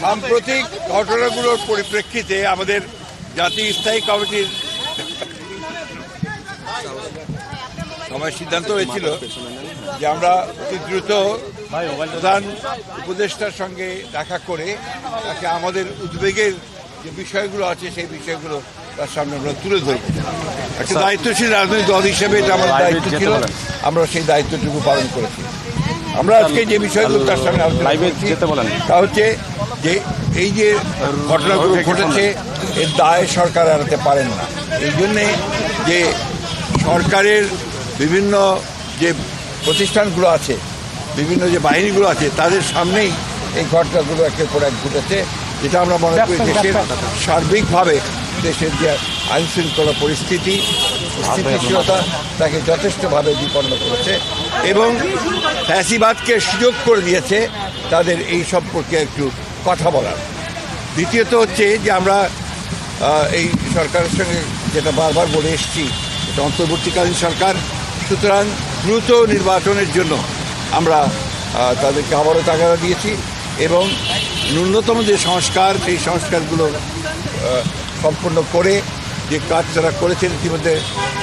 সাম্প্রতিক ঘটনাগুলোর পরিপ্রেক্ষিতে আমাদের জাতীয় স্থায়ী কমিটির সবাই সিদ্ধান্ত হয়েছিল যে আমরা অতি দ্রুত প্রধান উপদেষ্টার সঙ্গে দেখা করে তাকে আমাদের উদ্বেগের যে বিষয়গুলো আছে সেই বিষয়গুলো তার সামনে আমরা তুলে ধরব একটা দায়িত্বশীল রাজনৈতিক দল হিসেবে এটা আমার দায়িত্ব ছিল। আমরা সেই দায়িত্বটুকু পালন করেছি। আমরা আজকে যে বিষয়গুলো তার সামনে আলোচনা লাইভে করছি, যেতে বলেন। তা হচ্ছে যে এই যে ঘটনাগুলো ঘটেছে এর দায় সরকার এড়াতে পারেন না। এই জন্যে যে সরকারের বিভিন্ন যে প্রতিষ্ঠানগুলো আছে বিভিন্ন যে বাহিনীগুলো আছে তাদের সামনেই এই ঘটনাগুলো একের পর এক ঘটেছে যেটা আমরা মনে করি দেশের সার্বিকভাবে দেশের যে আইন শৃঙ্খলা পরিস্থিতি স্থিতিশীলতা তাকে যথেষ্টভাবে বিপন্ন করেছে। এবং ফ্যাসিবাদকে সুযোগ করে দিয়েছে তাদের এই সম্পর্কে একটু কথা বলার। দ্বিতীয়ত হচ্ছে যে আমরা এই সরকারের সঙ্গে যেটা বারবার বলে এসেছি, এটা অন্তর্বর্তীকালীন সরকার, সুতরাং দ্রুত নির্বাচনের জন্য আমরা তাদেরকে আবারও তাগাদা দিয়েছি এবং ন্যূনতম যে সংস্কার, সেই সংস্কারগুলো সম্পূর্ণ করে যে কাজ তারা করেছেন, ইতিমধ্যে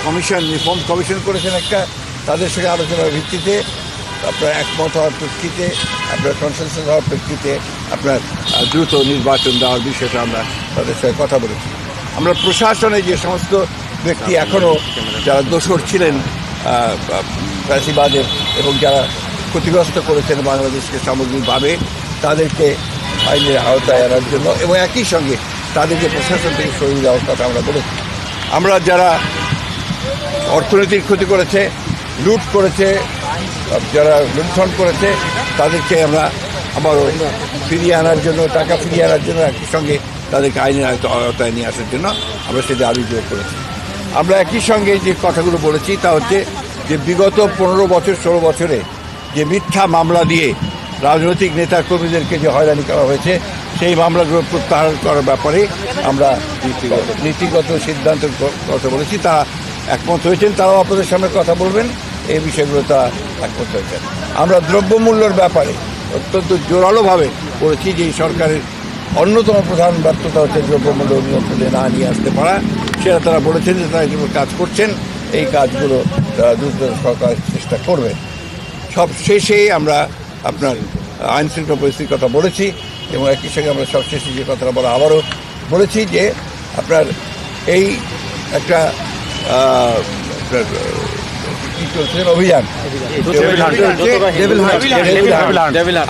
কমিশন, রিফর্ম কমিশন করেছেন একটা তাদের সঙ্গে আলোচনার ভিত্তিতে আপনার একমত হওয়ার প্রেক্ষিতে, আপনার কনসেন্সাস হওয়ার প্রেক্ষিতে আপনার দ্রুত নির্বাচন দেওয়ার বিষয়টা আমরা তাদের সঙ্গে কথা বলেছি। আমরা প্রশাসনে যে সমস্ত ব্যক্তি এখনও যারা দোষর ছিলেন ফ্যাসিবাদের এবং যারা ক্ষতিগ্রস্ত করেছেন বাংলাদেশকে সামগ্রিকভাবে, তাদেরকে আইনের আওতায় আনার জন্য এবং একই সঙ্গে তাদেরকে প্রশাসন থেকে সরিয়ে দেওয়ার কথা আমরা বলেছি। আমরা যারা অর্থনীতির ক্ষতি করেছে লুট করেছে যারা লুণ্ঠন করেছে, তাদেরকে আমরা আবারও ফিরিয়ে আনার জন্য, টাকা ফিরিয়ে আনার জন্য একই সঙ্গে তাদেরকে আইনের আওতায় নিয়ে আসার জন্য আমরা সেটা অভিযোগ করেছি। আমরা একই সঙ্গে যে কথাগুলো বলেছি, তা হচ্ছে যে বিগত পনেরো বছর, ষোলো বছরে যে মিথ্যা মামলা দিয়ে রাজনৈতিক নেতা কর্মীদেরকে যে হয়রানি করা হয়েছে, সেই মামলাগুলো প্রত্যাহার করার ব্যাপারে আমরা নীতিগত সিদ্ধান্ত কথা বলেছি। তারা একমত হয়েছেন, তারাও আপনাদের সামনে কথা বলবেন। এই বিষয়গুলো তারা একমত হয়েছেন আমরা দ্রব্যমূল্যের ব্যাপারে অত্যন্ত জোরালোভাবে বলেছি যে সরকারের অন্যতম প্রধান ব্যর্থতা হচ্ছে দ্রব্যমূল্য নিয়ন্ত্রণে না নিয়ে আসতে পারা। সেটা তারা বলেছেন যে তারা এগুলো কাজ করছেন এই কাজগুলো তারা দ্রুত সরকার চেষ্টা করবেন সব শেষে আমরা আপনার আইন শৃঙ্খলা পরিস্থিতির কথা বলেছি এবং একই সঙ্গে আমরা সব শেষে যে কথাটা বলা আবারও বলেছি যে আপনার এই একটা আপনার, অভিযান।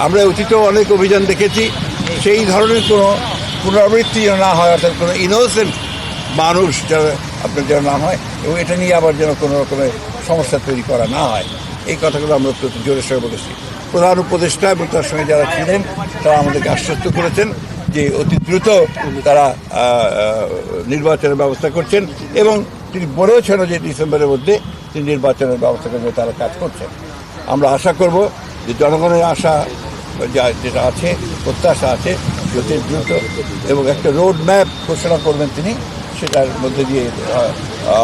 আমরা অতীত অনেক অভিযান দেখেছি। সেই ধরনের কোনো পুনরাবৃত্তি যেন না হয় অর্থাৎ কোনো ইনোসেন্ট মানুষ যারা আপনার যেন না হয় এবং এটা নিয়ে আবার যেন কোনো রকমের সমস্যা তৈরি করা না হয়। এই কথাগুলো আমরা অত্যন্ত জোরের সঙ্গে বলেছি। প্রধান উপদেষ্টা এবং তার সঙ্গে যারা ছিলেন তারা আমাদেরকে আশ্বস্ত করেছেন যে অতি দ্রুত তারা নির্বাচনের ব্যবস্থা করছেন এবং তিনি বলেওছেন যে ডিসেম্বরের মধ্যে তিনি নির্বাচনের ব্যবস্থা করবে তারা কাজ করছেন আমরা আশা করব যে জনগণের আশা যা যেটা আছে, প্রত্যাশা আছে যত দ্রুত এবং একটা রোড ম্যাপ ঘোষণা করবেন তিনি, সেটার মধ্যে দিয়ে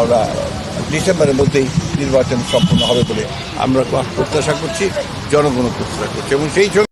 আমরা ডিসেম্বরের মধ্যেই নির্বাচন সম্পন্ন হবে বলে আমরা প্রত্যাশা করছি, জনগণও প্রত্যাশা করছি এবং সেই